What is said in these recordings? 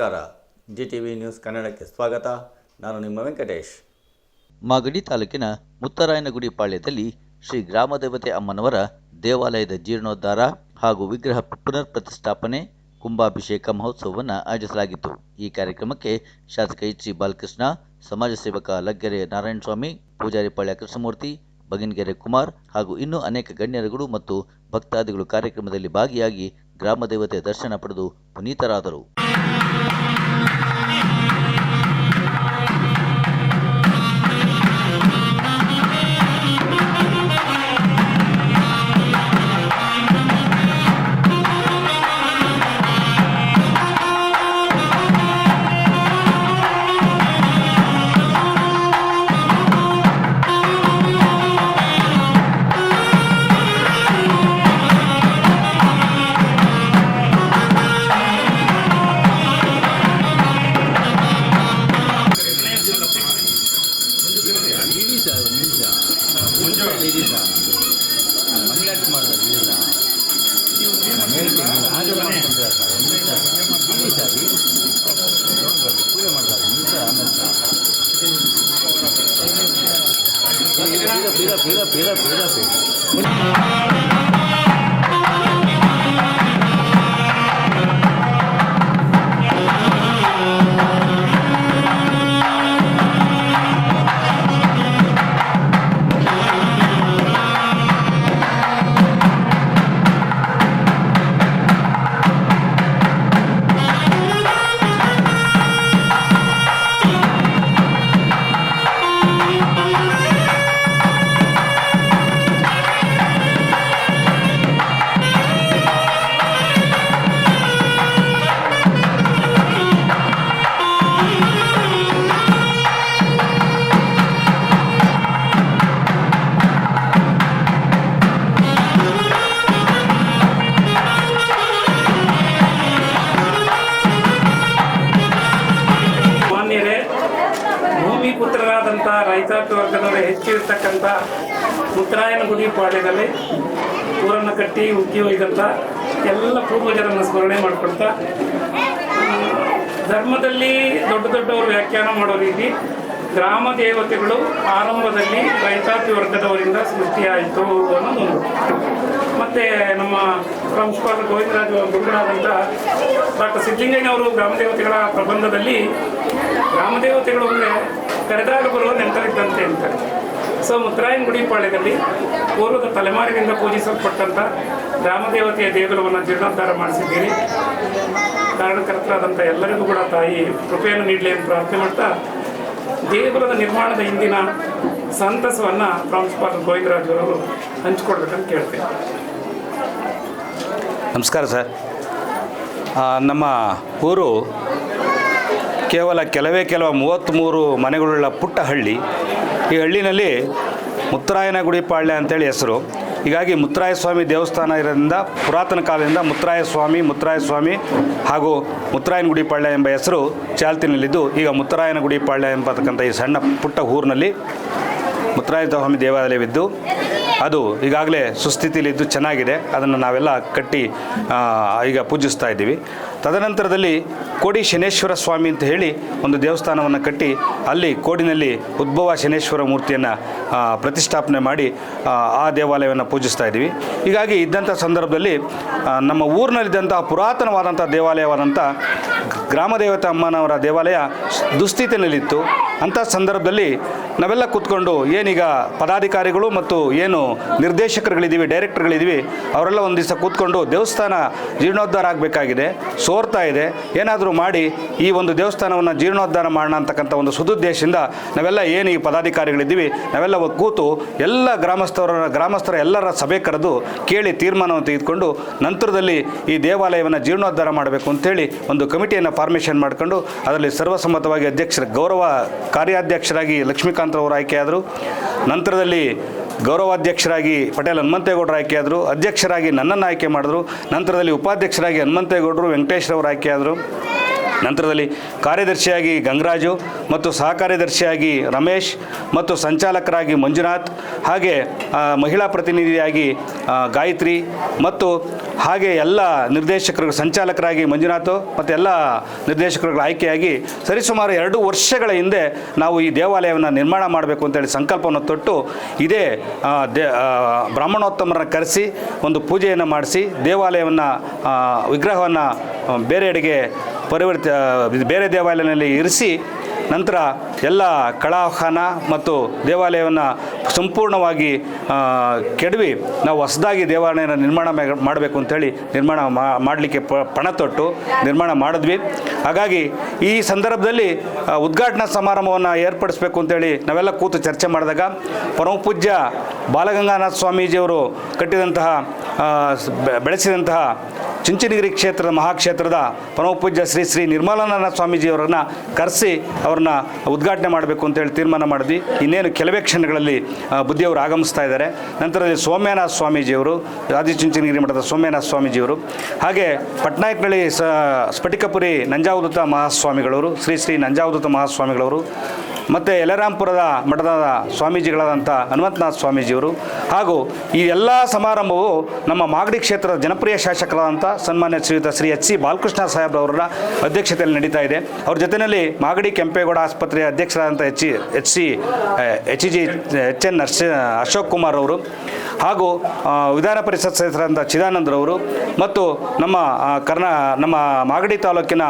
ನಮಸ್ಕಾರ. G T V news ಕನ್ನಡಕ್ಕೆ ಸ್ವಾಗತ. ನಾನು ನಿಮ್ಮ ವೆಂಕಟೇಶ್. ಮಾಗಡಿ ತಾಲೂಕಿನ ಮುತ್ತರಾಯನಗುಡಿ ಪಾಳ್ಯದಲ್ಲಿ ಶ್ರೀ ಗ್ರಾಮದೇವತೆ ಅಮ್ಮನವರ ದೇವಾಲಯದ ಜೀರ್ಣೋದ್ಧಾರ ಹಾಗೂ ವಿಗ್ರಹ ಪುನರ್ ಪ್ರತಿಷ್ಠಾಪನೆ ಕುಂಭಾಭಿಷೇಕ ಮಹೋತ್ಸವವನ್ನು ಆಯೋಜಿಸಲಾಗಿತ್ತು. ಈ ಕಾರ್ಯಕ್ರಮಕ್ಕೆ ಶಾಸಕ ಎಚ್ ಸಿ ಬಾಲಕೃಷ್ಣ, ಸಮಾಜ ಸೇವಕ ಲಗ್ಗೆರೆ ನಾರಾಯಣಸ್ವಾಮಿ ಪೂಜಾರಿಪಾಳ್ಯ ಕೃಷ್ಣಮೂರ್ತಿ, ಬಗಿನಗೆರೆ ಕುಮಾರ್ ಹಾಗೂ ಇನ್ನೂ ಅನೇಕ ಗಣ್ಯರುಗಳು ಮತ್ತು ಭಕ್ತಾದಿಗಳು ಕಾರ್ಯಕ್ರಮದಲ್ಲಿ ಭಾಗಿಯಾಗಿ ಗ್ರಾಮದೇವತೆ ದರ್ಶನ ಪಡೆದು ಪುನೀತರಾದರು. 别的别的别的水 ಉಕ್ಕಿ ಒಯ್ದಂಥ ಎಲ್ಲ ಪೂರ್ವಜರನ್ನು ಸ್ಮರಣೆ ಮಾಡ್ಕೊಳ್ತಾ ಧರ್ಮದಲ್ಲಿ ದೊಡ್ಡ ದೊಡ್ಡವರು ವ್ಯಾಖ್ಯಾನ ಮಾಡೋ ರೀತಿ ಗ್ರಾಮ ದೇವತೆಗಳು ಆರಂಭದಲ್ಲಿ ರೈತಾಪಿ ವರ್ಗದವರಿಂದ ಸೃಷ್ಟಿಯಾಯಿತು ಅನ್ನೋದು ಮತ್ತೆ ನಮ್ಮ ಪ್ರಾಂಶುಪಾಲ ಗೋವಿಂದರಾಜ ಗುರುಗಳಾದಂಥ ಡಾಕ್ಟರ್ ಸಿದ್ಧಲಿಂಗಯ್ಯನವರು ಗ್ರಾಮ ದೇವತೆಗಳ ಪ್ರಬಂಧದಲ್ಲಿ, ಗ್ರಾಮ ದೇವತೆಗಳು ಅಂದರೆ ಕರೆದಾಗ ಬರುವ ನೆಂಟರಿದ್ದಂತೆ ಅಂತಾರೆ ಸೊ ಮುತ್ತರಾಯನ ಗುಡಿ ಪಾಳ್ಯದಲ್ಲಿ ಪೂರ್ವದ ತಲೆಮಾರಿನಿಂದ ಪೂಜಿಸಲ್ಪಟ್ಟಂಥ ರಾಮದೇವತೆಯ ದೇಗುಲವನ್ನು ಜೀರ್ಣೋದ್ಧಾರ ಮಾಡಿಸಿದ್ದೀರಿ. ಕಾರಣಕರ್ತರಾದಂಥ ಎಲ್ಲರಿಗೂ ಕೂಡ ತಾಯಿ ಕೃಪೆಯನ್ನು ನೀಡಲಿ ಅಂತ ಪ್ರಾರ್ಥನೆ ಮಾಡ್ತಾ ದೇಗುಲದ ನಿರ್ಮಾಣದ ಹಿಂದಿನ ಸಂತಸವನ್ನು ಪ್ರಾಂಶುಪಾಲ ಗೋವಿಂದರಾಜವರು ಹಂಚಿಕೊಡ್ಬೇಕಂತ ಕೇಳ್ತೇನೆ. ನಮಸ್ಕಾರ ಸರ್. ನಮ್ಮ ಊರು ಕೇವಲ ಕೆಲವೇ, ಕೆಲವು ಮೂವತ್ತ್ಮೂರು ಮನೆಗಳುಳ್ಳ ಪುಟ್ಟ ಹಳ್ಳಿ ಈ ಹಳ್ಳಿನಲ್ಲಿ ಮುತ್ತರಾಯನಗುಡಿ ಪಾಳ್ಯ ಅಂತೇಳಿ ಹೆಸರು. ಹೀಗಾಗಿ ಮುತ್ತರಾಯ ಸ್ವಾಮಿ ದೇವಸ್ಥಾನ ಇರೋದ್ರಿಂದ, ಪುರಾತನ ಕಾಲದಿಂದ ಮುತ್ತರಾಯ ಸ್ವಾಮಿ ಮುತ್ತರಾಯ ಸ್ವಾಮಿ ಹಾಗೂ ಮುತ್ತರಾಯನಗುಡಿ ಪಾಳ್ಯ ಎಂಬ ಹೆಸರು ಚಾಲ್ತಿನಲ್ಲಿದ್ದು, ಈಗ ಮುತ್ತರಾಯನಗುಡಿ ಪಾಳ್ಯ ಎಂಬತಕ್ಕಂಥ ಈ ಸಣ್ಣ ಪುಟ್ಟ ಊರಿನಲ್ಲಿ ಮುತ್ತರಾಯ ಸ್ವಾಮಿ ದೇವಾಲಯವಿದ್ದು, ಅದು ಈಗಾಗಲೇ ಸುಸ್ಥಿತಿಲಿದ್ದು ಚೆನ್ನಾಗಿದೆ. ಅದನ್ನು ನಾವೆಲ್ಲ ಕಟ್ಟಿ ಈಗ ಪೂಜಿಸ್ತಾ ಇದ್ದೀವಿ. ತದನಂತರದಲ್ಲಿ ಕೋಡಿ ಶನೇಶ್ವರ ಸ್ವಾಮಿ ಅಂತ ಹೇಳಿ ಒಂದು ದೇವಸ್ಥಾನವನ್ನು ಕಟ್ಟಿ ಅಲ್ಲಿ ಕೋಡಿನಲ್ಲಿ ಉದ್ಭವ ಶನೇಶ್ವರ ಮೂರ್ತಿಯನ್ನು ಪ್ರತಿಷ್ಠಾಪನೆ ಮಾಡಿ ಆ, ದೇವಾಲಯವನ್ನು ಪೂಜಿಸ್ತಾ ಇದ್ದೀವಿ. ಹೀಗಾಗಿ ಇದ್ದಂಥ ಸಂದರ್ಭದಲ್ಲಿ ನಮ್ಮ ಊರಿನಲ್ಲಿದ್ದಂಥ ಪುರಾತನವಾದಂಥ ದೇವಾಲಯವಾದಂಥ ಗ್ರಾಮ ದೇವತೆ ಅಮ್ಮನವರ ದೇವಾಲಯ ದುಸ್ಥಿತಿನಲ್ಲಿತ್ತು. ಅಂಥ ಸಂದರ್ಭದಲ್ಲಿ ನಾವೆಲ್ಲ ಕೂತ್ಕೊಂಡು ಏನೀಗ ಪದಾಧಿಕಾರಿಗಳು ಮತ್ತು ಏನು ನಿರ್ದೇಶಕರುಗಳಿದ್ದೀವಿ ಡೈರೆಕ್ಟರ್ಗಳಿದ್ದೀವಿ ಅವರೆಲ್ಲ ಒಂದು ದಿವಸ ಕೂತ್ಕೊಂಡು ದೇವಸ್ಥಾನ ಜೀರ್ಣೋದ್ಧಾರ ಆಗಬೇಕಾಗಿದೆ. ಸೋರ್ತಾ ಇದೆ. ಏನಾದರೂ ಮಾಡಿ ಈ ಒಂದು ದೇವಸ್ಥಾನವನ್ನು ಜೀರ್ಣೋದ್ಧಾರ ಮಾಡೋಣ ಅಂತಕ್ಕಂಥ ಒಂದು ಸದುದ್ದೇಶದಿಂದ ನಾವೆಲ್ಲ ಏನು ಈ ಪದಾಧಿಕಾರಿಗಳಿದ್ದೀವಿ, ನಾವೆಲ್ಲ ಕೂತು ಎಲ್ಲ ಗ್ರಾಮಸ್ಥರ ಗ್ರಾಮಸ್ಥರ ಎಲ್ಲರ ಸಭೆ ಕರೆದು ಕೇಳಿ ತೀರ್ಮಾನವನ್ನು ತೆಗೆದುಕೊಂಡು ನಂತರದಲ್ಲಿ ಈ ದೇವಾಲಯವನ್ನು ಜೀರ್ಣೋದ್ಧಾರ ಮಾಡಬೇಕು ಅಂತೇಳಿ ಒಂದು ಕಮಿಟಿಯನ್ನು ಫಾರ್ಮೇಷನ್ ಮಾಡಿಕೊಂಡು ಅದರಲ್ಲಿ ಸರ್ವಸಮ್ಮತವಾಗಿ ಅಧ್ಯಕ್ಷರ, ಗೌರವ ಕಾರ್ಯಾಧ್ಯಕ್ಷರಾಗಿ ಲಕ್ಷ್ಮೀಕಾಂತರವರು ಆಯ್ಕೆಯಾದರು, ನಂತರದಲ್ಲಿ ಗೌರವಾಧ್ಯಕ್ಷರಾಗಿ ಪಟೇಲ್ ಹನುಮಂತೇಗೌಡರು ಆಯ್ಕೆಯಾದರು, ಅಧ್ಯಕ್ಷರಾಗಿ ನನ್ನನ್ನು ಆಯ್ಕೆ ಮಾಡಿದ್ರು, ನಂತರದಲ್ಲಿ ಉಪಾಧ್ಯಕ್ಷರಾಗಿ ಹನುಮಂತೇಗೌಡರು ವೆಂಕಟೇಶ್ರವರು ಆಯ್ಕೆಯಾದರು ನಂತರದಲ್ಲಿ ಕಾರ್ಯದರ್ಶಿಯಾಗಿ ಗಂಗರಾಜು ಮತ್ತು ಸಹ ಕಾರ್ಯದರ್ಶಿಯಾಗಿ ರಮೇಶ್ ಮತ್ತು ಸಂಚಾಲಕರಾಗಿ ಮಂಜುನಾಥ್, ಹಾಗೆ ಮಹಿಳಾ ಪ್ರತಿನಿಧಿಯಾಗಿ ಗಾಯತ್ರಿ ಮತ್ತು ಹಾಗೆ ಎಲ್ಲ ನಿರ್ದೇಶಕರು, ಸಂಚಾಲಕರಾಗಿ ಮಂಜುನಾಥ್ ಮತ್ತು ಎಲ್ಲ ನಿರ್ದೇಶಕರುಗಳ ಆಯ್ಕೆಯಾಗಿ ಸರಿಸುಮಾರು ಎರಡು ವರ್ಷಗಳ ಹಿಂದೆ ನಾವು ಈ ದೇವಾಲಯವನ್ನು ನಿರ್ಮಾಣ ಮಾಡಬೇಕು ಅಂತೇಳಿ ಸಂಕಲ್ಪವನ್ನು ತೊಟ್ಟು ಇದೇ ದೇ ಬ್ರಾಹ್ಮಣೋತ್ತಮರನ್ನ ಕರೆಸಿ ಒಂದು ಪೂಜೆಯನ್ನು ಮಾಡಿಸಿ ದೇವಾಲಯವನ್ನು ವಿಗ್ರಹವನ್ನು ಬೇರೆಡೆಗೆ ಪರಿವರ್ತ ಬೇರೆ ದೇವಾಲಯದಲ್ಲಿ ಇರಿಸಿ ನಂತರ ಎಲ್ಲ ಕಳಾಹನ ಮತ್ತು ದೇವಾಲಯವನ್ನು ಸಂಪೂರ್ಣವಾಗಿ ಕೆಡವಿ ನಾವು ಹೊಸದಾಗಿ ದೇವಾಲಯನ ನಿರ್ಮಾಣ ಮಾಡಬೇಕು ಅಂತೇಳಿ ನಿರ್ಮಾಣ ಮಾಡಲಿಕ್ಕೆ ಪಣ ತೊಟ್ಟು ನಿರ್ಮಾಣ ಮಾಡಿದ್ವಿ. ಹಾಗಾಗಿ ಈ ಸಂದರ್ಭದಲ್ಲಿ ಉದ್ಘಾಟನಾ ಸಮಾರಂಭವನ್ನು ಏರ್ಪಡಿಸಬೇಕು ಅಂತೇಳಿ ನಾವೆಲ್ಲ ಕೂತು ಚರ್ಚೆ ಮಾಡಿದಾಗ ಪರಮಪೂಜ್ಯ ಬಾಲಗಂಗಾನಾಥ ಸ್ವಾಮೀಜಿಯವರು ಕಟ್ಟಿದಂತಹ ಬೆಳೆಸಿದಂತಹ ಚಿಂಚನಗಿರಿ ಕ್ಷೇತ್ರದ ಮಹಾಕ್ಷೇತ್ರದ ಪರಮಪೂಜ್ಯ ಶ್ರೀ ಶ್ರೀ ನಿರ್ಮಲಾನಂದ ಸ್ವಾಮೀಜಿಯವರನ್ನ ಕರೆಸಿ ಅವ್ರನ್ನ ಉದ್ಘಾಟನೆ ಮಾಡಬೇಕು ಅಂತೇಳಿ ತೀರ್ಮಾನ ಮಾಡಿದ್ವಿ. ಇನ್ನೇನು ಕೆಲವೇ ಕ್ಷಣಗಳಲ್ಲಿ ಬುದ್ಧಿಯವರು ಆಗಮಿಸ್ತಾ ಇದ್ದಾರೆ. ನಂತರದಲ್ಲಿ ಸೋಮ್ಯನಾಥ ಸ್ವಾಮೀಜಿಯವರು ಆದಿಚುಂಚನಗಿರಿ ಮಠದ ಸೋಮ್ಯನಾಥ ಸ್ವಾಮೀಜಿಯವರು, ಹಾಗೆ ಪಟ್ನಾಯಕನಹಳ್ಳಿ ಸ, ಸ್ಫಟಿಕಪುರಿ ನಂಜಾವಧೂತ ಮಹಾಸ್ವಾಮಿಗಳವರು, ಶ್ರೀ ಶ್ರೀ ನಂಜಾವಧೂತ ಮಹಾಸ್ವಾಮಿಗಳವರು ಮತ್ತು ಯಲರಾಂಪುರದ ಮಠದ ಸ್ವಾಮೀಜಿಗಳಾದಂಥ ಹನುಮಂತನಾಥ ಸ್ವಾಮೀಜಿಯವರು ಹಾಗೂ ಈ ಎಲ್ಲ ಸಮಾರಂಭವು ನಮ್ಮ ಮಾಗಡಿ ಕ್ಷೇತ್ರದ ಜನಪ್ರಿಯ ಶಾಸಕರಾದಂಥ ಸನ್ಮಾನ್ಯ ಶ್ರೀಯುತ ಶ್ರೀ ಎಚ್ ಸಿ ಬಾಲಕೃಷ್ಣ ಸಾಹೇಬ್ರವರ ಅಧ್ಯಕ್ಷತೆಯಲ್ಲಿ ನಡೀತಾ ಇದೆ. ಅವ್ರ ಜೊತೆಯಲ್ಲಿ ಮಾಗಡಿ ಕೆಂಪೇಗೌಡ ಆಸ್ಪತ್ರೆಯ ಅಧ್ಯಕ್ಷರಾದಂಥ H H C H G, H N Narsi, Ashok Kumar ಅವರು ಹಾಗೂ ವಿಧಾನ ಪರಿಷತ್ ಸದಸ್ಯರಾದಂಥ ಚಿದಾನಂದರವರು ಮತ್ತು ನಮ್ಮ ಕರ್ನಾ, ನಮ್ಮ ಮಾಗಡಿ ತಾಲೂಕಿನ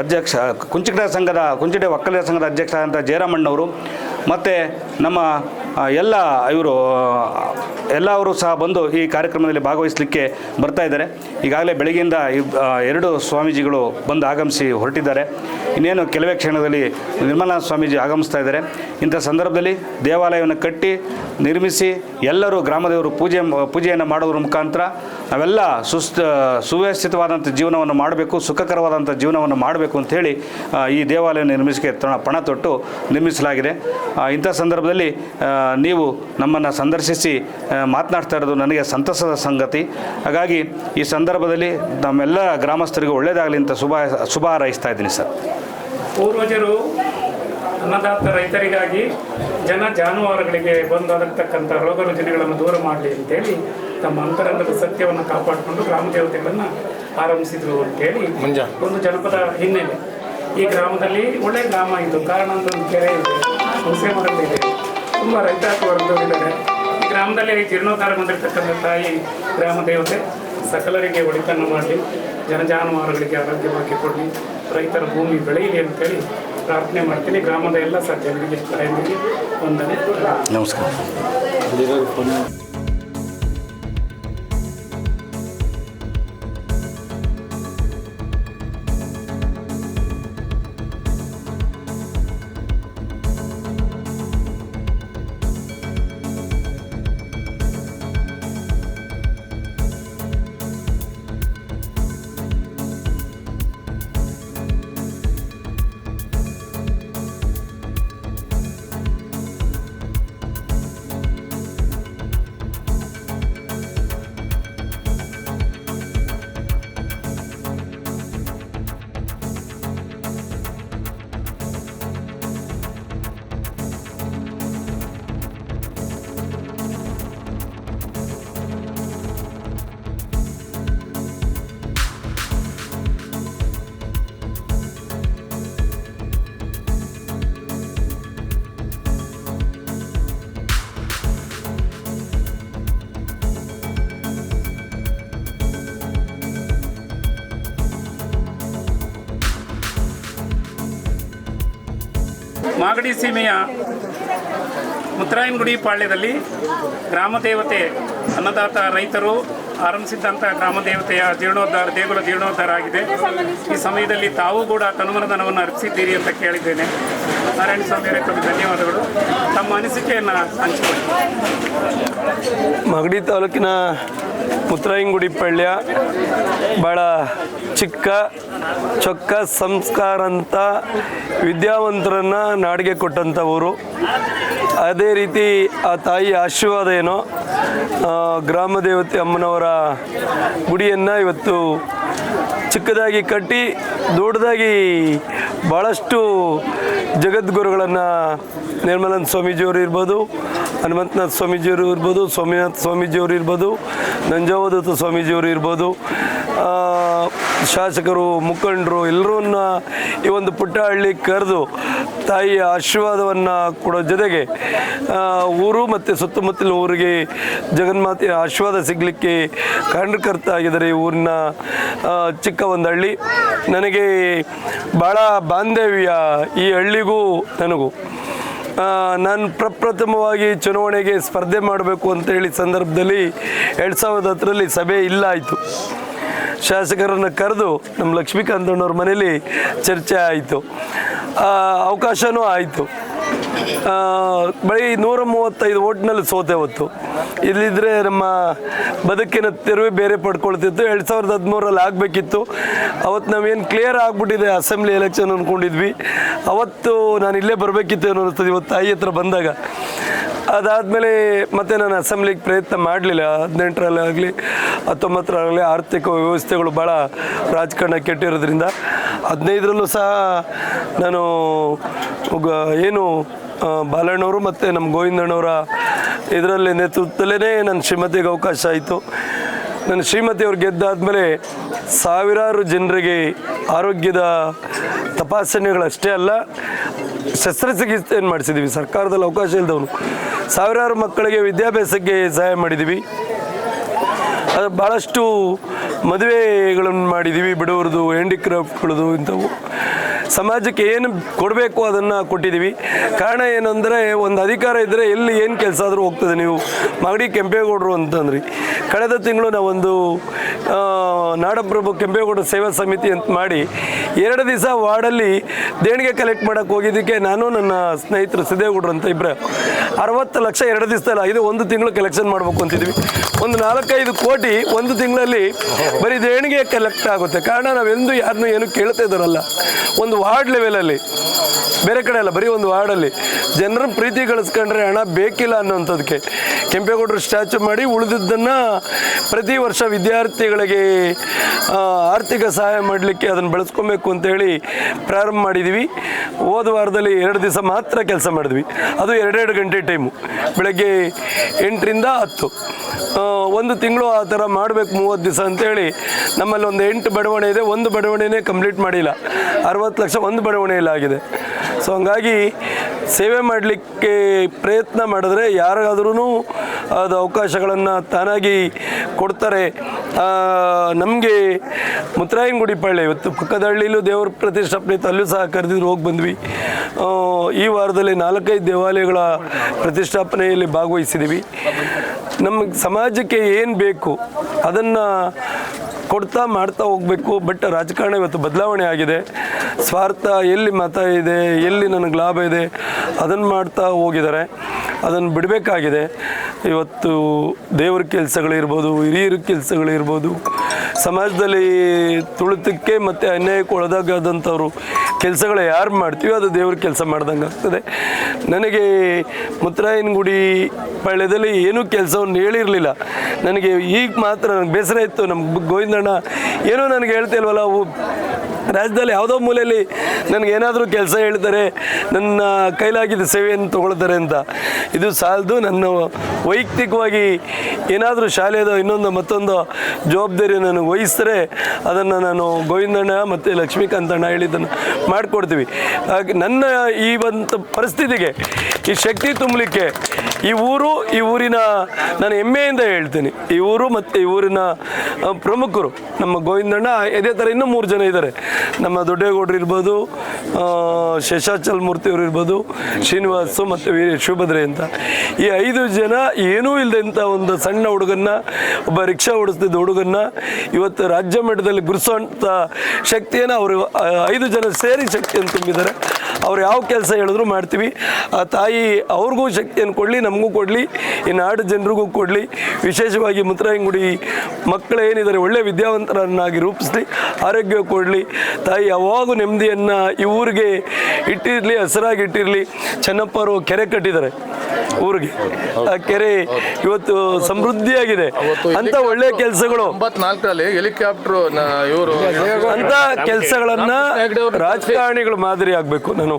ಅಧ್ಯಕ್ಷ ಕುಂಚಿಕಡ ಸಂಘದ ಕುಂಚಿಡೆ ಒಕ್ಕಲಿಗರ ಸಂಘದ ಅಧ್ಯಕ್ಷರಾದಂಥ ಜಯರಾಮಣ್ಣವರು ಮತ್ತು ನಮ್ಮ ಎಲ್ಲ ಇವರು ಎಲ್ಲವರು ಸಹ ಬಂದು ಈ ಕಾರ್ಯಕ್ರಮದಲ್ಲಿ ಭಾಗವಹಿಸಲಿಕ್ಕೆ ಬರ್ತಾ ಇದ್ದಾರೆ. ಈಗಾಗಲೇ ಬೆಳಗ್ಗೆಯಿಂದ ಎರಡು ಸ್ವಾಮೀಜಿಗಳು ಬಂದು ಆಗಮಿಸಿ ಹೊರಟಿದ್ದಾರೆ. ಇನ್ನೇನು ಕೆಲವೇ ಕ್ಷಣದಲ್ಲಿ ನಿರ್ಮಲಾ ಸ್ವಾಮೀಜಿ ಆಗಮಿಸ್ತಾ ಇದ್ದಾರೆ. ಇಂಥ ಸಂದರ್ಭದಲ್ಲಿ ದೇವಾಲಯವನ್ನು ಕಟ್ಟಿ, ನಿರ್ಮಿಸಿ ಎಲ್ಲರೂ ಗ್ರಾಮದೇವರು ಪೂಜೆ, ಪೂಜೆಯನ್ನು ಮಾಡೋದ್ರ ಮುಖಾಂತರ ನಾವೆಲ್ಲ ಸುಸ್ತ, ಸುವ್ಯವಸ್ಥಿತವಾದಂಥ ಜೀವನವನ್ನು ಮಾಡಬೇಕು, ಸುಖಕರವಾದಂಥ ಜೀವನವನ್ನು ಮಾಡಬೇಕು ಅಂಥೇಳಿ ಈ ದೇವಾಲಯ ನಿರ್ಮಿಸಿಕೆ ತಣ ಪಣ ತೊಟ್ಟು ನಿರ್ಮಿಸಲಾಗಿದೆ. ಇಂಥ ಸಂದರ್ಭದಲ್ಲಿ ನೀವು ನಮ್ಮನ್ನು ಸಂದರ್ಶಿಸಿ ಮಾತನಾಡ್ತಾ ಇರೋದು ನನಗೆ ಸಂತಸದ ಸಂಗತಿ. ಹಾಗಾಗಿ ಈ ಸಂದರ್ಭದಲ್ಲಿ ನಮ್ಮೆಲ್ಲ ಗ್ರಾಮಸ್ಥರಿಗೂ ಒಳ್ಳೆಯದಾಗಲಿ ಅಂತ ಶುಭ ಶುಭ ಹಾರೈಸ್ತಾ ಇದ್ದೀನಿ ಸರ್. ಪೂರ್ವಜರು ಅನ್ನದಾತ ರೈತರಿಗಾಗಿ ಜನ ಜಾನುವಾರುಗಳಿಗೆ ಬಂದು ಅದಕ್ಕಂಥ ರೋಗ ರುಜಿನಗಳನ್ನು ದೂರ ಮಾಡಲಿ ಅಂತೇಳಿ ತಮ್ಮ ಅಂತರಂಗದ ಸತ್ಯವನ್ನು ಕಾಪಾಡಿಕೊಂಡು ಗ್ರಾಮ ದೇವತೆಗಳನ್ನು ಆರಂಭಿಸಿದ್ರು ಅಂತೇಳಿ ಒಂದು ಜನಪದ ಹಿನ್ನೆಲೆ. ಈ ಗ್ರಾಮದಲ್ಲಿ ಒಳ್ಳೆ ಗ್ರಾಮ ಇದು. ಕಾರಣ ಅಂತ ಒಂದು ಕೆರೆ ಇದೆ. ಹುಣಸೆ ತುಂಬ ರೈತಾಪಿ ವರ್ಗದವರಿದ್ದಾರೆ. ಈ ಗ್ರಾಮದಲ್ಲಿ ಜೀರ್ಣೋದ್ಧಾರಗೊಂಡಿರ್ತಕ್ಕಂಥ ತಾಯಿ ಗ್ರಾಮ ದೇವತೆ ಸಕಲರಿಗೆ ಒಳಿತನ್ನು ಮಾಡಲಿ ಜನಜಾನುವಾರುಗಳಿಗೆ ಆರೋಗ್ಯವಾಗಿ ಕೊಡಲಿ ರೈತರ ಭೂಮಿ ಬೆಳೆಯಲಿ ಅಂತೇಳಿ ಪ್ರಾರ್ಥನೆ ಮಾಡ್ತೀನಿ. ಗ್ರಾಮದ ಎಲ್ಲ ಸಜ್ಜನರಿಗೆ ತಾಯಂದಿರಿಗೆ ವಂದನೆ. ನಮಸ್ಕಾರ. ಮಾಗಡಿ ಸೀಮೆಯ ಮುತ್ತರಾಯನಗುಡಿ ಪಾಳ್ಯದಲ್ಲಿ ಗ್ರಾಮ ದೇವತೆ ಅನ್ನದಾತ ರೈತರು ಆರಂಭಿಸಿದ್ದಂಥ ಗ್ರಾಮ ದೇವತೆಯ ಜೀರ್ಣೋದ್ಧಾರ, ದೇಗುಲ ಜೀರ್ಣೋದ್ಧಾರ ಆಗಿದೆ. ಈ ಸಮಯದಲ್ಲಿ ತಾವು ಕೂಡ ತನುಮನದನವನ್ನು ಅರ್ಪಿಸಿದ್ದೀರಿ ಅಂತ ಕೇಳಿದ್ದೇನೆ. ನಾರಾಯಣ ಸ್ವಾಮಿ ರೈತರಿಗೆ ಧನ್ಯವಾದಗಳು. ತಮ್ಮ ಅನಿಸಿಕೆಯನ್ನು ಹಂಚಿಕೊಳ್ಳಿ. ಮಗಡಿ ತಾಲೂಕಿನ ಮುತ್ತರಾಯಂಗುಡಿ ಪಳ್ಯ ಭಾಳ ಚಿಕ್ಕ, ಚೊಕ್ಕ ಸಂಸ್ಕಾರ ಅಂತ ವಿದ್ಯಾವಂತರನ್ನು ನಾಡಿಗೆ ಕೊಟ್ಟಂಥ ಊರು. ಅದೇ ರೀತಿ ಆ ತಾಯಿ ಆಶೀರ್ವಾದ ಏನೋ ಗ್ರಾಮ ದೇವತೆ ಅಮ್ಮನವರ ಗುಡಿಯನ್ನು ಇವತ್ತು ಚಿಕ್ಕದಾಗಿ ಕಟ್ಟಿ ದೊಡ್ಡದಾಗಿ ಭಾಳಷ್ಟು ಜಗದ್ಗುರುಗಳನ್ನು ನಿರ್ಮಲಾನಂದ ಸ್ವಾಮೀಜಿಯವರು ಇರ್ಬೋದು, ಹನುಮಂತನಾಥ ಸ್ವಾಮೀಜಿಯವರು ಇರ್ಬೋದು, ಸ್ವಾಮಿನಾಥ ಸ್ವಾಮೀಜಿಯವರು ಇರ್ಬೋದು ನಂಜಾವಧೂತ ಸ್ವಾಮೀಜಿಯವರು ಇರ್ಬೋದು ಶಾಸಕರು, ಮುಖಂಡರು ಎಲ್ಲರನ್ನ ಈ ಒಂದು ಪುಟ್ಟ ಹಳ್ಳಿ ಕರೆದು ತಾಯಿಯ ಆಶೀರ್ವಾದವನ್ನು ಕೊಡೋ ಜೊತೆಗೆ ಊರು ಮತ್ತು ಸುತ್ತಮುತ್ತಲಿನ ಊರಿಗೆ ಜಗನ್ಮಾತೆಯ ಆಶೀರ್ವಾದ ಸಿಗಲಿಕ್ಕೆ ಕಾರಣಕರ್ತ ಆಗಿದ್ದಾರೆ ಈ ಊರಿನ ಚಿಕ್ಕ ಒಂದು ಹಳ್ಳಿ ನನಗೆ ಭಾಳ ಬಾಂಧವ್ಯ ಈ ಹಳ್ಳಿಗೂ ನನಗೂ. ನಾನು ಪ್ರಪ್ರಥಮವಾಗಿ ಚುನಾವಣೆಗೆ ಸ್ಪರ್ಧೆ ಮಾಡಬೇಕು ಅಂತ ಹೇಳಿ ಸಂದರ್ಭದಲ್ಲಿ ಎರಡು ಸಾವಿರದ ಹತ್ತರಲ್ಲಿ ಸಭೆ ಇಲ್ಲ ಆಯಿತು. ಶಾಸಕರನ್ನು ಕರೆದು ನಮ್ಮ ಲಕ್ಷ್ಮೀಕಾಂತ್ ಅಣ್ಣವ್ರ ಮನೇಲಿ ಚರ್ಚೆ ಆಯಿತು. ಅವಕಾಶವೂ ಆಯಿತು. ಬರೀ ನೂರ ಮೂವತ್ತೈದು ಓಟ್ನಲ್ಲಿ ಸೋತೆ ಹೊತ್ತು. ಇಲ್ಲಿದ್ದರೆ ನಮ್ಮ ಬದುಕಿನ ತೆರವು ಬೇರೆ ಪಡ್ಕೊಳ್ತಿತ್ತು. ಎರಡು ಸಾವಿರದ ಹದಿಮೂರಲ್ಲಿ ಆಗಬೇಕಿತ್ತು. ಅವತ್ತು ನಾವೇನು ಕ್ಲಿಯರ್ ಆಗಿಬಿಟ್ಟಿದೆ ಅಸೆಂಬ್ಲಿ ಎಲೆಕ್ಷನ್ ಅಂದ್ಕೊಂಡಿದ್ವಿ ಅವತ್ತು ನಾನು ಇಲ್ಲೇ ಬರಬೇಕಿತ್ತು ಏನು ಅನ್ನಿಸ್ತದೆ ಇವತ್ತು ತಾಯಿ ಹತ್ರ ಬಂದಾಗ. ಅದಾದಮೇಲೆ ಮತ್ತೆ ನಾನು ಅಸೆಂಬ್ಲಿಗೆ ಪ್ರಯತ್ನ ಮಾಡಲಿಲ್ಲ. ಹದಿನೆಂಟರಲ್ಲಾಗಲಿ ಹತ್ತೊಂಬತ್ತರಾಗಲಿ ಆರ್ಥಿಕ ವ್ಯವಸ್ಥೆಗಳು ಭಾಳ ರಾಜಕಾರಣ ಕೆಟ್ಟಿರೋದ್ರಿಂದ. ಹದಿನೈದರಲ್ಲೂ ಸಹ ನಾನು ಏನು ಬಾಲಣ್ಣವರು ಮತ್ತು ನಮ್ಮ ಗೋವಿಂದಣ್ಣವರ ಇದರಲ್ಲಿ ನೇತೃತ್ವದಲ್ಲೇ ನನ್ನ ಶ್ರೀಮತಿಗೆ ಅವಕಾಶ ಆಯಿತು. ನನ್ನ ಶ್ರೀಮತಿಯವ್ರು ಗೆದ್ದಾದಮೇಲೆ ಸಾವಿರಾರು ಜನರಿಗೆ ಆರೋಗ್ಯದ ತಪಾಸಣೆಗಳಷ್ಟೇ ಅಲ್ಲ ಶಸ್ತ್ರಚಿಕಿತ್ಸೆಯನ್ನು ಮಾಡಿಸಿದ್ದೀವಿ ಸರ್ಕಾರದಲ್ಲಿ ಅವಕಾಶ ಇಲ್ಲದವನು ಸಾವಿರಾರು ಮಕ್ಕಳಿಗೆ ವಿದ್ಯಾಭ್ಯಾಸಕ್ಕೆ ಸಹಾಯ ಮಾಡಿದ್ದೀವಿ ಅದು ಭಾಳಷ್ಟು ಮದುವೆಗಳನ್ನು ಮಾಡಿದ್ದೀವಿ ಬಡವರದು ಹ್ಯಾಂಡಿಕ್ರಾಫ್ಟ್ಗಳದು ಇಂಥವು. ಸಮಾಜಕ್ಕೆ ಏನು ಕೊಡಬೇಕು ಅದನ್ನು ಕೊಟ್ಟಿದ್ದೀವಿ. ಕಾರಣ ಏನಂದರೆ ಒಂದು ಅಧಿಕಾರ ಇದ್ದರೆ ಎಲ್ಲಿ ಏನು ಕೆಲಸ ಆದರೂ ಹೋಗ್ತದೆ ನೀವು. ಮಾಗಡಿ ಕೆಂಪೇಗೌಡರು ಅಂತಂದ್ರಿ. ಕಳೆದ ತಿಂಗಳು ನಾವೊಂದು ನಾಡಪ್ರಭು ಕೆಂಪೇಗೌಡ ಸೇವಾ ಸಮಿತಿ ಅಂತ ಮಾಡಿ ಎರಡು ದಿವಸ ವಾರ್ಡಲ್ಲಿ ದೇಣಿಗೆ ಕಲೆಕ್ಟ್ ಮಾಡೋಕ್ಕೆ ಹೋಗಿದ್ದಕ್ಕೆ ನಾನು ನನ್ನ ಸ್ನೇಹಿತರು ಸಿದ್ದೇಗೌಡರು ಅಂತ ಇಬ್ಬರು ಅರವತ್ತು ಲಕ್ಷ ಎರಡು ದಿವಸದಲ್ಲಿ, ಇದು ಒಂದು ತಿಂಗಳು ಕಲೆಕ್ಷನ್ ಮಾಡಬೇಕು ಅಂತಿದ್ವಿ. ಒಂದು ನಾಲ್ಕೈದು ಕೋಟಿ ಒಂದು ತಿಂಗಳಲ್ಲಿ ಬರೀ ದೇಣಿಗೆ ಕಲೆಕ್ಟ್ ಆಗುತ್ತೆ. ಕಾರಣ ನಾವೆಂದು ಯಾರನ್ನೂ ಏನು ಕೇಳ್ತಾ ಇದ್ದಾರಲ್ಲ. ಒಂದು ವಾರ್ಡ್ ಲೆವೆಲಲ್ಲಿ. ಬೇರೆ ಕಡೆ ಅಲ್ಲ, ಬರೀ ಒಂದು ವಾರ್ಡಲ್ಲಿ. ಜನರ ಪ್ರೀತಿ ಗಳಿಸ್ಕೊಂಡ್ರೆ ಹಣ ಬೇಕಿಲ್ಲ ಅನ್ನೋಂಥದ್ದಕ್ಕೆ ಕೆಂಪೇಗೌಡರು ಸ್ಟ್ಯಾಚು ಮಾಡಿ ಉಳಿದಿದ್ದನ್ನು ಪ್ರತಿ ವರ್ಷ ವಿದ್ಯಾರ್ಥಿಗಳಿಗೆ ಆರ್ಥಿಕ ಸಹಾಯ ಮಾಡಲಿಕ್ಕೆ ಅದನ್ನು ಬೆಳೆಸ್ಕೊಬೇಕು ಅಂತೇಳಿ ಪ್ರಾರಂಭ ಮಾಡಿದ್ವಿ. ಹೋದ ವಾರದಲ್ಲಿ ಎರಡು ದಿವಸ ಮಾತ್ರ ಕೆಲಸ ಮಾಡಿದ್ವಿ. ಅದು ಎರಡೆರಡು ಗಂಟೆ ಟೈಮು. ಬೆಳಗ್ಗೆ ಎಂಟರಿಂದ ಹತ್ತು. ಒಂದು ತಿಂಗಳು ಆ ಥರ ಮಾಡಬೇಕು ಮೂವತ್ತು ದಿವಸ ಅಂತೇಳಿ ನಮ್ಮಲ್ಲಿ ಒಂದು ಎಂಟು ಬಡವಣೆ ಇದೆ. ಒಂದು ಬಡವಣೆನೇ ಕಂಪ್ಲೀಟ್ ಮಾಡಿಲ್ಲ. ಅರವತ್ತು ಲಕ್ಷ ಒಂದು ಬಡವಣೆಯಲ್ಲಿ ಆಗಿದೆ. ಸೊ ಹಂಗಾಗಿ ಸೇವೆ ಮಾಡಲಿಕ್ಕೆ ಪ್ರಯತ್ನ ಮಾಡಿದ್ರೆ ಯಾರಿಗಾದ್ರೂ ಅದು ಅವಕಾಶಗಳನ್ನು ತಾನಾಗಿ ಕೊಡ್ತಾರೆ. ನಮಗೆ ಮುತ್ತರಾಯನಗುಡಿ ಪಾಳ್ಯ ಇವತ್ತು ಪಕ್ಕದ ಹಳ್ಳಿಲೂ ದೇವ್ರ ಪ್ರತಿಷ್ಠಾಪನೆ ಅಲ್ಲೂ ಸಹ ಕರೆದಿದ್ರು, ಹೋಗಿ ಬಂದ್ವಿ. ಈ ವಾರದಲ್ಲಿ ನಾಲ್ಕೈದು ದೇವಾಲಯಗಳ ಪ್ರತಿಷ್ಠಾಪನೆಯಲ್ಲಿ ಭಾಗವಹಿಸಿದ್ದೀವಿ ನಮ್ಮ ಸಮಾಜಕ್ಕೆ ಏನು ಬೇಕು ಅದನ್ನು ಕೊಡ್ತಾ ಮಾಡ್ತಾ ಹೋಗಬೇಕು ಬಟ್ ರಾಜಕಾರಣ ಇವತ್ತು ಬದಲಾವಣೆ ಆಗಿದೆ. ಸ್ವಾರ್ಥ ಎಲ್ಲಿ ಮತ ಇದೆ, ಎಲ್ಲಿ ನನಗೆ ಲಾಭ ಇದೆ, ಅದನ್ನು ಮಾಡ್ತಾ ಹೋಗಿದ್ದಾರೆ. ಅದನ್ನು ಬಿಡಬೇಕಾಗಿದೆ. ಇವತ್ತು ದೇವ್ರ ಕೆಲಸಗಳಿರ್ಬೋದು, ಹಿರಿಯರ ಕೆಲಸಗಳಿರ್ಬೋದು, ಸಮಾಜದಲ್ಲಿ ತುಳಿತಕ್ಕೆ ಮತ್ತು ಅನ್ಯಾಯಕ್ಕೆ ಒಳಗಾಗದಂಥವ್ರು ಕೆಲಸಗಳು ಯಾರು ಮಾಡ್ತೀವಿ ಅದು ದೇವ್ರ ಕೆಲಸ ಮಾಡ್ದಂಗೆ ಆಗ್ತದೆ. ನನಗೆ ಮುತ್ತರಾಯನಗುಡಿ ಪಳ್ಳ್ಯದಲ್ಲಿ ಏನೂ ಕೆಲಸವನ್ನು ಹೇಳಿರಲಿಲ್ಲ. ನನಗೆ ಈಗ ಮಾತ್ರ ನನಗೆ ಬೇಸರ ಇತ್ತು. ನಮ್ಮ ಗೋವಿಂದಣ್ಣ ಏನೋ ನನಗೆ ಹೇಳ್ತಿಲ್ವಲ್ಲ ರಾಜ್ಯದಲ್ಲಿ ಯಾವುದೋ ಮೂಲೆಯಲ್ಲಿ ನನಗೆ ಏನಾದರೂ ಕೆಲಸ ಹೇಳ್ತಾರೆ ನನ್ನ ಕೈಲಾಗಿದ್ದ ಸೇವೆಯನ್ನು ತಗೊಳ್ತಾರೆ ಅಂತ. ಇದು ಸಾಲದು ನನ್ನ ವೈಯಕ್ತಿಕವಾಗಿ ಏನಾದರೂ ಶಾಲೆಯದು ಇನ್ನೊಂದು ಮತ್ತೊಂದು ಜವಾಬ್ದಾರಿ ನನಗೆ ವಹಿಸಿದ್ರೆ ಅದನ್ನು ನಾನು ಗೋವಿಂದಣ್ಣ ಮತ್ತು ಲಕ್ಷ್ಮೀಕಾಂತಣ್ಣ ಹೇಳಿದ್ದನ್ನು ಮಾಡಿಕೊಡ್ತೀವಿ. ಹಾಗೆ ನನ್ನ ಈ ಒಂದು ಪರಿಸ್ಥಿತಿಗೆ, ಈ ಶಕ್ತಿ ತುಂಬಲಿಕ್ಕೆ ಈ ಊರು, ಈ ಊರಿನ ನಾನು ಹೆಮ್ಮೆಯಿಂದ ಹೇಳ್ತೀನಿ. ಈ ಊರು ಮತ್ತು ಈ ಊರಿನ ಪ್ರಮುಖರು ನಮ್ಮ ಗೋವಿಂದಣ್ಣ, ಇದೇ ಥರ ಇನ್ನೂ ಮೂರು ಜನ ಇದ್ದಾರೆ. ನಮ್ಮ ದೊಡ್ಡೇಗೌಡರು ಇರ್ಬೋದು ಶೇಷಾಚಲ್ ಮೂರ್ತಿಯವರು ಇರ್ಬೋದು, ಶ್ರೀನಿವಾಸು ಮತ್ತು ವೀರ ಶಿವಭದ್ರೆ ಅಂತ. ಈ ಐದು ಜನ ಏನೂ ಇಲ್ಲದಂಥ ಒಂದು ಸಣ್ಣ ಹುಡುಗನ್ನ, ಒಬ್ಬ ರಿಕ್ಷಾ ಓಡಿಸ್ತಿದ್ದ ಹುಡುಗನ್ನ ಇವತ್ತು ರಾಜ್ಯ ಮಟ್ಟದಲ್ಲಿ ಗುರುಸುವಂಥ ಶಕ್ತಿಯನ್ನು ಅವರು ಐದು ಜನ ಸೇರಿ ಶಕ್ತಿಯನ್ನು ತುಂಬಿದ್ದಾರೆ. ಅವ್ರು ಯಾವ ಕೆಲಸ ಹೇಳಿದ್ರು ಮಾಡ್ತೀವಿ. ಆ ತಾಯಿ ಅವ್ರಿಗೂ ಶಕ್ತಿಯನ್ನು ಕೊಡಲಿ, ನಮಗೂ ಕೊಡಲಿ, ಈ ನಾಡು ಜನರಿಗೂ ಕೊಡಲಿ. ವಿಶೇಷವಾಗಿ ಮುತ್ತರಾಯಂಗುಡಿ ಮಕ್ಕಳು ಏನಿದ್ದಾರೆ ಒಳ್ಳೆ ವಿದ್ಯಾವಂತರನ್ನಾಗಿ ರೂಪಿಸಲಿ, ಆರೋಗ್ಯ ಕೊಡಲಿ. ತಾಯಿ ಯಾವಾಗೂ ನೆಮ್ಮದಿಯನ್ನು ಇವ್ರಿಗೆ ಊರಿಗೆ ಇಟ್ಟಿರಲಿ ಹೆಸರಾಗಿ ಇಟ್ಟಿರಲಿ. ಚೆನ್ನಪ್ಪರು ಕೆರೆ ಕಟ್ಟಿದ್ದಾರೆ ಊರಿಗೆ. ಆ ಕೆರೆ ಇವತ್ತು ಸಮೃದ್ಧಿಯಾಗಿದೆ. ಅಂತ ಒಳ್ಳೆ ಕೆಲಸಗಳು. ಹೆಲಿಕಾಪ್ಟರ್ ಇವರು ಅಂತ ಕೆಲಸಗಳನ್ನ ರಾಜಕಾರಣಿಗಳು ಮಾದರಿ ಆಗಬೇಕು. ನಾನು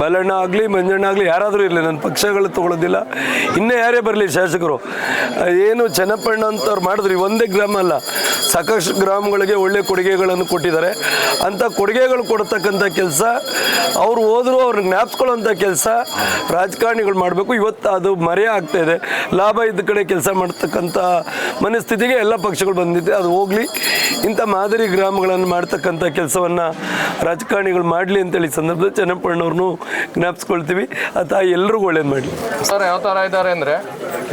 ಬಲಣ್ಣ ಆಗಲಿ ಮಂಜಣ್ಣ ಆಗಲಿ ಯಾರಾದರೂ ಇರಲಿ. ನನ್ನ ಪಕ್ಷಗಳು ತಗೊಳ್ಳೋದಿಲ್ಲ. ಇನ್ನೂ ಯಾರೇ ಬರಲಿ ಶಾಸಕರು. ಏನು ಚೆನ್ನಪ್ಪಣ್ಣ ಅಂತವ್ರು ಮಾಡಿದ್ರು ಒಂದೇ ಗ್ರಾಮ ಅಲ್ಲ. ಸಾಕಷ್ಟು ಗ್ರಾಮಗಳಿಗೆ ಒಳ್ಳೆ ಕೊಡುಗೆಗಳನ್ನು ಕೊಟ್ಟಿದ್ದಾರೆ. ಅಂಥ ಕೊಡುಗೆಗಳು ಕೊಡ್ತಕ್ಕಂಥ ಕೆಲಸ, ಅವ್ರು ಹೋದ್ರು, ಅವ್ರನ್ನ ಜ್ಞಾಪಿಸ್ಕೊಳ್ಳೋಂಥ ಕೆಲಸ ರಾಜಕಾರಣಿಗಳು ಮಾಡಬೇಕು. ಇವತ್ತು ಅದು ಮರೆ ಆಗ್ತಾ ಇದೆ. ಲಾಭ ಇದ್ದ ಕಡೆ ಕೆಲಸ ಮಾಡ್ತಕ್ಕಂಥ ಮನಸ್ಥಿತಿಗೆ ಎಲ್ಲ ಪಕ್ಷಗಳು ಬಂದಿದೆ. ಅದು ಹೋಗಲಿ. ಇಂಥ ಮಾದರಿ ಗ್ರಾಮಗಳನ್ನು ಮಾಡ್ತಕ್ಕಂಥ ಕೆಲಸವನ್ನು ರಾಜಕಾರಣಿಗಳು ಮಾಡಲಿ ಅಂತೇಳಿ ಸಂದರ್ಭದಲ್ಲಿ ಚೆನ್ನಪ್ಪಣ್ಣವ್ರನ್ನೂ ಜ್ಞಾಪಿಸ್ಕೊಳ್ತೀವಿ. ಆ ತಾಯಿ ಎಲ್ರಿಗೂ ಒಳ್ಳೇದು ಮಾಡಲಿ. ಸರ್, ಯಾವ ಥರ ಇದ್ದಾರೆ ಅಂದರೆ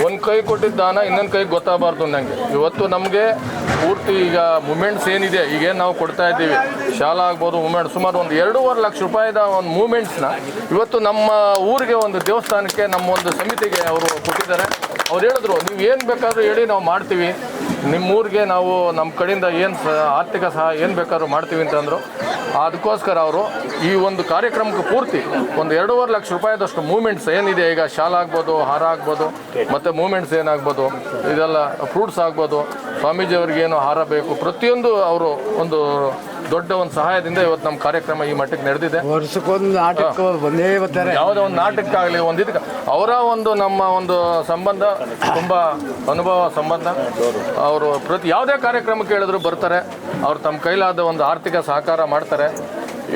ಒಂದು ಕೈ ಕೊಟ್ಟಿದ್ದ ದಾನ, ಇನ್ನೊಂದು ಕೈ ಗೊತ್ತಾಗಬಾರ್ದು ನನಗೆ ಇವತ್ತು ನಮಗೆ ಪೂರ್ತಿ ಈಗ ಮೂಮೆಂಟ್ಸ್ ಏನಿದೆ, ಈಗೇನು ನಾವು ಕೊಡ್ತಾ ಇದ್ದೀವಿ. ಶಾಲಾ ಆಗ್ಬೋದು ಮೂಮೆಂಟ್ ಸುಮಾರು ಒಂದು ಎರಡೂವರೆ ಲಕ್ಷ ರೂಪಾಯಿದ ಒಂದು ಮೂಮೆಂಟ್ಸ್ನ ಇವತ್ತು ನಮ್ಮ ಊರಿಗೆ ಒಂದು ದೇವಸ್ಥಾನಕ್ಕೆ, ನಮ್ಮ ಒಂದು ಸಮಿತಿಗೆ ಅವರು ಕೊಟ್ಟಿದ್ದಾರೆ. ಅವ್ರು ಹೇಳಿದ್ರು, ನೀವು ಏನು ಬೇಕಾದರೂ ಹೇಳಿ, ನಾವು ಮಾಡ್ತೀವಿ. ನಿಮ್ಮ ಊರಿಗೆ ನಾವು ನಮ್ಮ ಕಡೆಯಿಂದ ಏನು ಆರ್ಥಿಕ ಸಹ ಏನು ಬೇಕಾದ್ರೂ ಮಾಡ್ತೀವಿ ಅಂತಂದರು ಅದಕ್ಕೋಸ್ಕರ ಅವರು ಈ ಒಂದು ಕಾರ್ಯಕ್ರಮಕ್ಕೆ ಪೂರ್ತಿ ಒಂದು ಎರಡೂವರೆ ಲಕ್ಷ ರೂಪಾಯಿದಷ್ಟು ಮೂಮೆಂಟ್ಸ್ ಏನಿದೆ, ಈಗ ಶಾಲ ಆಗ್ಬೋದು, ಹಾರ ಆಗ್ಬೋದು, ಮತ್ತು ಮೂಮೆಂಟ್ಸ್ ಏನಾಗ್ಬೋದು, ಇದೆಲ್ಲ ಫ್ರೂಟ್ಸ್ ಆಗ್ಬೋದು. ಸ್ವಾಮೀಜಿಯವ್ರಿಗೆ ಏನು ಹಾರ ಬೇಕು, ಪ್ರತಿಯೊಂದು ಅವರು ಒಂದು ದೊಡ್ಡ ಒಂದು ಸಹಾಯದಿಂದ ಇವತ್ತು ನಮ್ಮ ಕಾರ್ಯಕ್ರಮ ಈ ಮಟ್ಟಕ್ಕೆ ನಡೆದಿದೆ. ವರ್ಷಕ್ಕೊಂದು ನಾಟಕ ಬಂದೇ ಬರ್ತಾರೆ ಯಾವುದೋ ಒಂದು ನಾಟಕಕ್ಕಾಗಲಿ ಒಂದು ಇದಕ್ಕೆ. ಅವರ ಒಂದು ನಮ್ಮ ಒಂದು ಸಂಬಂಧ ತುಂಬ ಅನುಭವ ಸಂಬಂಧ. ಅವರು ಪ್ರತಿ ಯಾವುದೇ ಕಾರ್ಯಕ್ರಮಕ್ಕೆ ಕೇಳಿದ್ರು ಬರ್ತಾರೆ. ಅವ್ರು ತಮ್ಮ ಕೈಲಾದ ಒಂದು ಆರ್ಥಿಕ ಸಹಕಾರ ಮಾಡ್ತಾರೆ.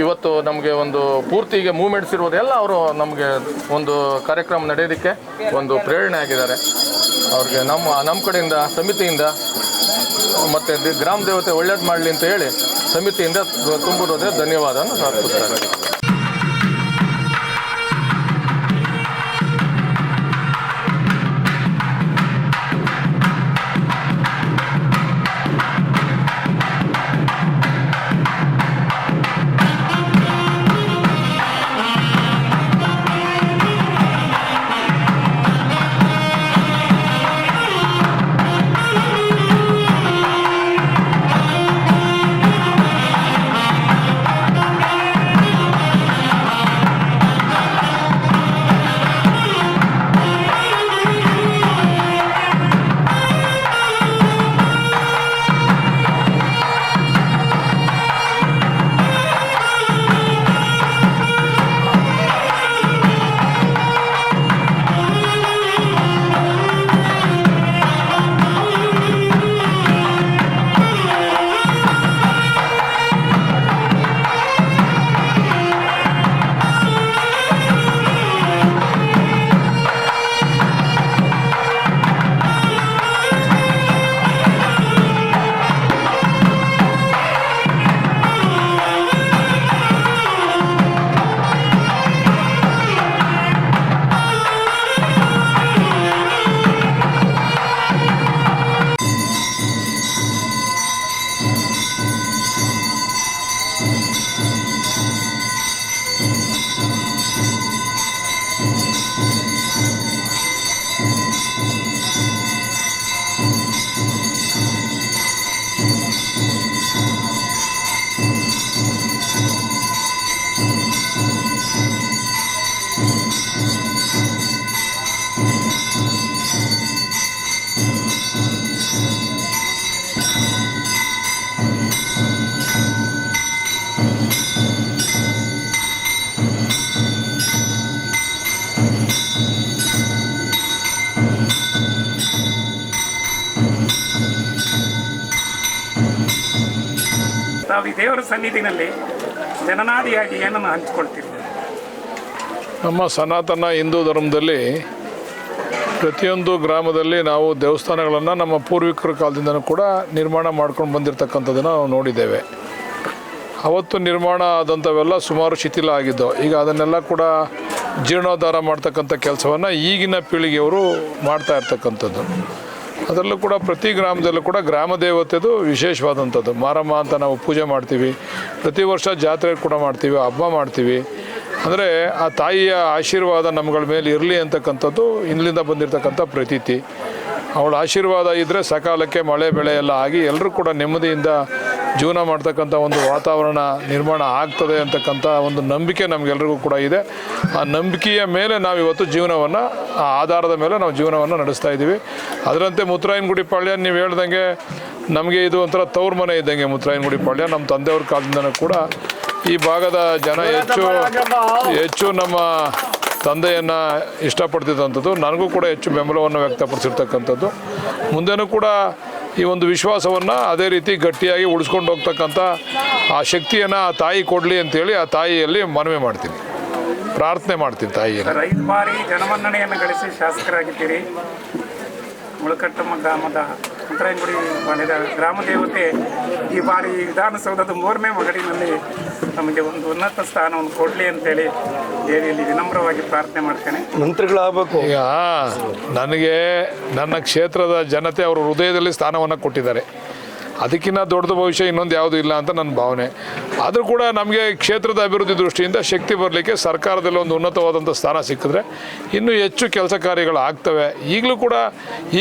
ಇವತ್ತು ನಮಗೆ ಒಂದು ಪೂರ್ತಿಗೆ ಮೂಮೆಂಟ್ಸ್ ಇರೋದೆಲ್ಲ ಅವರು ನಮಗೆ ಒಂದು ಕಾರ್ಯಕ್ರಮ ನಡೆಯೋದಕ್ಕೆ ಒಂದು ಪ್ರೇರಣೆ ಆಗಿದ್ದಾರೆ ಅವ್ರಿಗೆ ನಮ್ಮ ನಮ್ಮ ಕಡೆಯಿಂದ ಸಮಿತಿಯಿಂದ ಮತ್ತು ಗ್ರಾಮ ದೇವತೆ ಒಳ್ಳೇದು ಮಾಡಲಿ ಅಂತ ಹೇಳಿ ಸಮಿತಿಯಿಂದ ತುಂಬಿರೋದೇ ಧನ್ಯವಾದ ಅರ್ಪಿಸ್ತಾರೆ ಈ ದೇವರ ಸನ್ನಿಧಿನಲ್ಲಿ ಜನನಾದಿಯಾಗಿ ಏನನ್ನು ಹಂಚಿಕೊಳ್ತೀವಿ? ನಮ್ಮ ಸನಾತನ ಹಿಂದೂ ಧರ್ಮದಲ್ಲಿ ಪ್ರತಿಯೊಂದು ಗ್ರಾಮದಲ್ಲಿ ನಾವು ದೇವಸ್ಥಾನಗಳನ್ನು ನಮ್ಮ ಪೂರ್ವಿಕರ ಕಾಲದಿಂದನೂ ಕೂಡ ನಿರ್ಮಾಣ ಮಾಡ್ಕೊಂಡು ಬಂದಿರತಕ್ಕಂಥದ್ದನ್ನು ನಾವು ನೋಡಿದ್ದೇವೆ. ಅವತ್ತು ನಿರ್ಮಾಣ ಆದಂಥವೆಲ್ಲ ಸುಮಾರು ಶಿಥಿಲ ಆಗಿದ್ದವು. ಈಗ ಅದನ್ನೆಲ್ಲ ಕೂಡ ಜೀರ್ಣೋದ್ಧಾರ ಮಾಡ್ತಕ್ಕಂಥ ಕೆಲಸವನ್ನು ಈಗಿನ ಪೀಳಿಗೆಯವರು ಮಾಡ್ತಾ ಇರ್ತಕ್ಕಂಥದ್ದು. ಅದರಲ್ಲೂ ಕೂಡ ಪ್ರತಿ ಗ್ರಾಮದಲ್ಲೂ ಕೂಡ ಗ್ರಾಮ ದೇವತೆದು ವಿಶೇಷವಾದಂಥದ್ದು. ಮಾರಮ್ಮ ಅಂತ ನಾವು ಪೂಜೆ ಮಾಡ್ತೀವಿ. ಪ್ರತಿ ವರ್ಷ ಜಾತ್ರೆ ಕೂಡ ಮಾಡ್ತೀವಿ, ಹಬ್ಬ ಮಾಡ್ತೀವಿ. ಅಂದರೆ ಆ ತಾಯಿಯ ಆಶೀರ್ವಾದ ನಮ್ಗಳ ಮೇಲೆ ಇರಲಿ ಅಂತಕ್ಕಂಥದ್ದು ಇಲ್ಲಿಂದ ಬಂದಿರತಕ್ಕಂಥ ಪ್ರತೀತಿ. ಅವಳ ಆಶೀರ್ವಾದ ಇದ್ದರೆ ಸಕಾಲಕ್ಕೆ ಮಳೆ, ಬೆಳೆ ಎಲ್ಲ ಆಗಿ ಎಲ್ಲರೂ ಕೂಡ ನೆಮ್ಮದಿಯಿಂದ ಜೀವನ ಮಾಡ್ತಕ್ಕಂಥ ಒಂದು ವಾತಾವರಣ ನಿರ್ಮಾಣ ಆಗ್ತದೆ ಅಂತಕ್ಕಂಥ ಒಂದು ನಂಬಿಕೆ ನಮಗೆಲ್ಲರಿಗೂ ಕೂಡ ಇದೆ. ಆ ನಂಬಿಕೆಯ ಮೇಲೆ ನಾವು ಇವತ್ತು ಜೀವನವನ್ನು, ಆ ಆಧಾರದ ಮೇಲೆ ನಾವು ಜೀವನವನ್ನು ನಡೆಸ್ತಾ ಇದ್ದೀವಿ. ಅದರಂತೆ ಮುತ್ತರಾಯನಗುಡಿ ಪಾಳ್ಯ, ನೀವು ಹೇಳ್ದಂಗೆ ನಮಗೆ ಇದು ಒಂಥರ ತವ್ರ ಮನೆ ಇದ್ದಂಗೆ ಮುತ್ತರಾಯನಗುಡಿ ಪಾಳ್ಯ. ನಮ್ಮ ತಂದೆಯವ್ರ ಕಾಲದಿಂದನೂ ಕೂಡ ಈ ಭಾಗದ ಜನ ಹೆಚ್ಚು ಹೆಚ್ಚು ನಮ್ಮ ತಂದೆಯನ್ನು ಇಷ್ಟಪಡ್ತಿದ್ದಂಥದ್ದು. ನನಗೂ ಕೂಡ ಹೆಚ್ಚು ಬೆಂಬಲವನ್ನು ವ್ಯಕ್ತಪಡಿಸಿರ್ತಕ್ಕಂಥದ್ದು. ಮುಂದೆನೂ ಕೂಡ ಈ ಒಂದು ವಿಶ್ವಾಸವನ್ನು ಅದೇ ರೀತಿ ಗಟ್ಟಿಯಾಗಿ ಉಳಿಸ್ಕೊಂಡು ಹೋಗ್ತಕ್ಕಂಥ ಆ ಶಕ್ತಿಯನ್ನು ಆ ತಾಯಿ ಕೊಡಲಿ ಅಂತೇಳಿ ಆ ತಾಯಿಯಲ್ಲಿ ಮನವಿ ಮಾಡ್ತೀನಿ. ಪ್ರಾರ್ಥನೆ ಮಾಡ್ತೀನಿ ತಾಯಿಯಲ್ಲಿ ಐದು ಬಾರಿ ಜನಮನ್ನಣೆಯನ್ನು ಗಳಿಸಿ ಶಾಸಕರಾಗಿದ್ದೀರಿ. ಮುಳಕಟ್ಟಮ್ಮ ಗ್ರಾಮದ ಮುತ್ತರಾಯನಗುಡಿ ಮಾಡಿದ ಗ್ರಾಮ ದೇವತೆ ಈ ಬಾರಿ ವಿಧಾನಸೌಧದ ಮೂರನೇ ಮಗಡಿನಲ್ಲಿ ನಮಗೆ ಒಂದು ಉನ್ನತ ಸ್ಥಾನವನ್ನು ಕೊಡಲಿ ಅಂತೇಳಿ ದೇವಿಯಲ್ಲಿ ವಿನಮ್ರವಾಗಿ ಪ್ರಾರ್ಥನೆ ಮಾಡ್ತೇನೆ. ಮಂತ್ರಿಗಳಾಗಬೇಕು. ನನಗೆ ನನ್ನ ಕ್ಷೇತ್ರದ ಜನತೆ ಅವರ ಹೃದಯದಲ್ಲಿ ಸ್ಥಾನವನ್ನು ಕೊಟ್ಟಿದ್ದಾರೆ. ಅದಕ್ಕಿಂತ ದೊಡ್ಡದು ಭವಿಷ್ಯ ಇನ್ನೊಂದು ಯಾವುದೂ ಇಲ್ಲ ಅಂತ ನನ್ನ ಭಾವನೆ. ಆದರೂ ಕೂಡ ನಮಗೆ ಕ್ಷೇತ್ರದ ಅಭಿವೃದ್ಧಿ ದೃಷ್ಟಿಯಿಂದ ಶಕ್ತಿ ಬರಲಿಕ್ಕೆ ಸರ್ಕಾರದಲ್ಲಿ ಒಂದು ಉನ್ನತವಾದಂಥ ಸ್ಥಾನ ಸಿಕ್ಕಿದ್ರೆ ಇನ್ನೂ ಹೆಚ್ಚು ಕೆಲಸ ಕಾರ್ಯಗಳು ಆಗ್ತವೆ. ಈಗಲೂ ಕೂಡ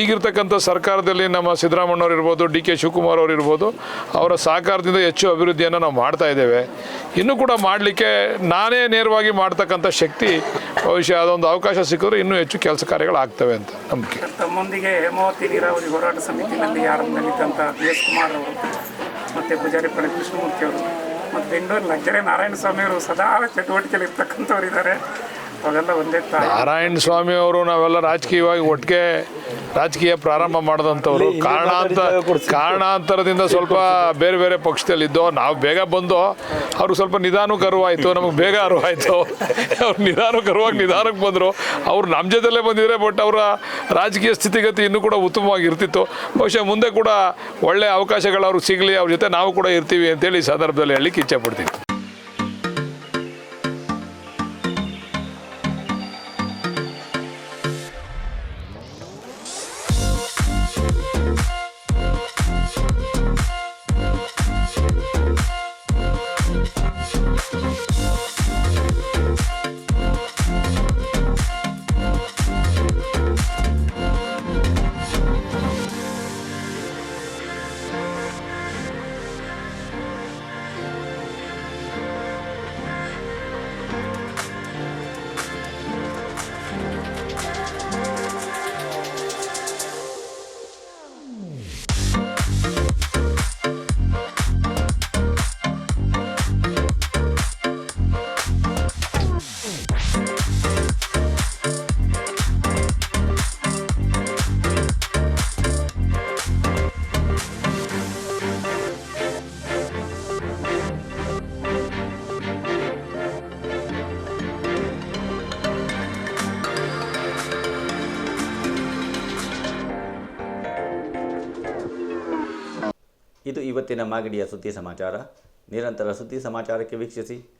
ಈಗಿರ್ತಕ್ಕಂಥ ಸರ್ಕಾರದಲ್ಲಿ ನಮ್ಮ ಸಿದ್ದರಾಮಣ್ಣವ್ರು ಇರ್ಬೋದು ಡಿ ಕೆ ಶಿವಕುಮಾರ್ ಅವರು ಇರ್ಬೋದು ಅವರ ಸಹಕಾರದಿಂದ ಹೆಚ್ಚು ಅಭಿವೃದ್ಧಿಯನ್ನು ನಾವು ಮಾಡ್ತಾ ಇದ್ದೇವೆ. ಇನ್ನೂ ಕೂಡ ಮಾಡಲಿಕ್ಕೆ ನಾನೇ ನೇರವಾಗಿ ಮಾಡ್ತಕ್ಕಂಥ ಶಕ್ತಿ ಭವಿಷ್ಯ ಅದೊಂದು ಅವಕಾಶ ಸಿಕ್ಕಿದ್ರೆ ಇನ್ನೂ ಹೆಚ್ಚು ಕೆಲಸ ಕಾರ್ಯಗಳು ಆಗ್ತವೆ ಅಂತ ನಂಬಿಕೆ. ತಮ್ಮೊಂದಿಗೆ ಹೇಮಾವತಿ ನೀರಾವರಿ ಹೋರಾಟ ಸಮಿತಿಯಲ್ಲಿ ಎಸ್ ಅವರು ಮತ್ತು ಪೂಜಾರಿ ಪಡೆ ಕೃಷ್ಣಮೂರ್ತಿ ಅವರು ಮತ್ತು ಬೆಂಗಳೂರು ಲಗ್ಜರಿ ನಾರಾಯಣ ಸ್ವಾಮಿ ಅವರು ಸದಾ ಚಟುವಟಿಕೆಯಲ್ಲಿ ಇರ್ತಕ್ಕಂಥವ್ರು ಇದ್ದಾರೆ. ಅವೆಲ್ಲ ಒಂದೇ ನಾರಾಯಣ ಸ್ವಾಮಿ ಅವರು ನಾವೆಲ್ಲ ರಾಜಕೀಯವಾಗಿ ಒಟ್ಟಿಗೆ ರಾಜಕೀಯ ಪ್ರಾರಂಭ ಮಾಡಿದಂಥವ್ರು. ಕಾರಣಾಂತ ಕಾರಣಾಂತರದಿಂದ ಸ್ವಲ್ಪ ಬೇರೆ ಬೇರೆ ಪಕ್ಷದಲ್ಲಿ ಇದ್ದೋ ನಾವು ಬೇಗ ಬಂದು ಅವ್ರಿಗೆ ಸ್ವಲ್ಪ ನಿಧಾನಕ್ಕೆ ಅರಿವಾಯಿತು ನಮಗೆ ಬೇಗ ಅರಿವಾಯಿತು. ಅವ್ರು ನಿಧಾನಕ್ಕೆ ಅರಿವಾಗಿ ನಿಧಾನಕ್ಕೆ ಬಂದರು. ಅವ್ರು ನಮ್ಮ ಜೊತೆಲೇ ಬಂದಿದ್ರೆ ಬಟ್ ಅವರ ರಾಜಕೀಯ ಸ್ಥಿತಿಗತಿ ಇನ್ನೂ ಕೂಡ ಉತ್ತಮವಾಗಿ ಇರ್ತಿತ್ತು ಬಹುಶಃ ಮುಂದೆ ಕೂಡ ಒಳ್ಳೆ ಅವಕಾಶಗಳು ಅವ್ರಿಗೆ ಸಿಗಲಿ ಅವ್ರ ಜೊತೆ ನಾವು ಕೂಡ ಇರ್ತೀವಿ ಅಂತೇಳಿ ಈ ಸಂದರ್ಭದಲ್ಲಿ ಹೇಳಲಿಕ್ಕೆ ಇಚ್ಛೆ ಪಡ್ತೀನಿ. ಇದು ಇವತ್ತಿನ ಮಾಗಡಿಯ ಸುದ್ದಿ ಸಮಾಚಾರ. ನಿರಂತರ ಸುದ್ದಿ ಸಮಾಚಾರಕ್ಕೆ ವೀಕ್ಷಿಸಿ.